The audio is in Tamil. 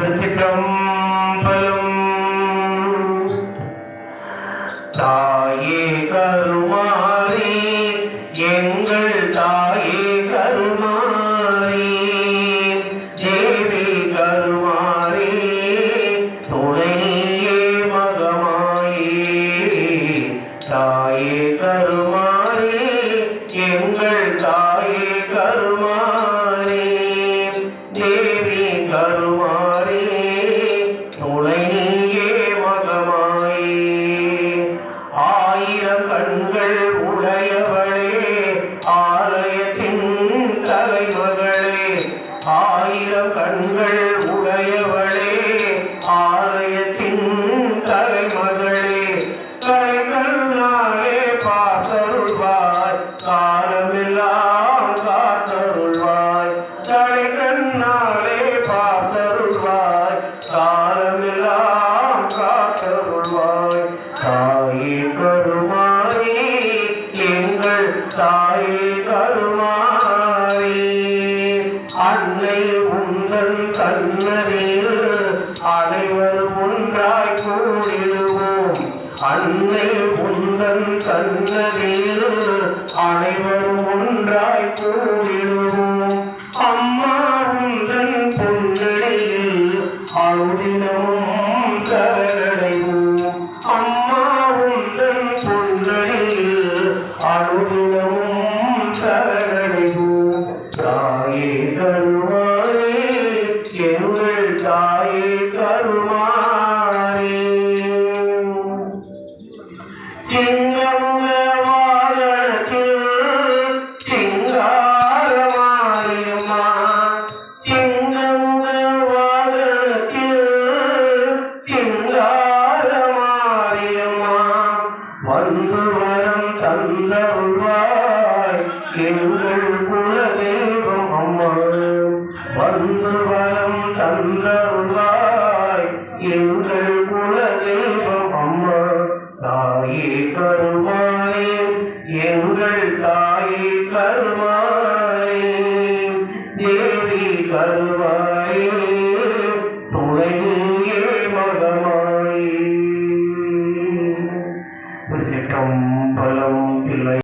திருச்சிற்றம்பலம் தாயே கருமாரி எங்கள் தாயே கருமாரி தேவி கருமாரி துணையே மகமாயே. தாயே கருமாரி எங்கள் தாயே கருமாரி கண்கள் உடையவளே ஆலயத்தின் தலைமகளே கைகள்னாலே பார்த்தருள்வாய் காலமெல்லாம் காத்தருள்வாய் கலைகள்னாலே பார்த்தருள்வாய் காலமெல்லாம் காத்தருள்வாய். தாயே கருமாரி எங்கள் தாயே கருமாரி அன்னை உந்தன் அனைவரும் ஒன்றாய் கூடிடுவோம். அன்னை உந்தன் சன்னதியில் அனைவரும் ஒன்றாய் கூடிடுவோம். அம்மா உந்தன் பொன்னடையில் அழுதினமும் எங்கள் தாயே கருமாரே சிங்கமுக வாகனத்தில் சிங்காரமாரியம்மா. சிங்கமுக வாகனத்தில் சிங்காரமாரியம்மா. வந்து வரம் தந்தருள்வாய் எங்கள் குலதெய்வம் அம்மா வந்து வரம் அல்லாய் எங்கள் குலதெய்வம் அம்மா. தாயே கருமாயே எங்கள் தாயே கருமாயே தேவி கருவாயே துணையே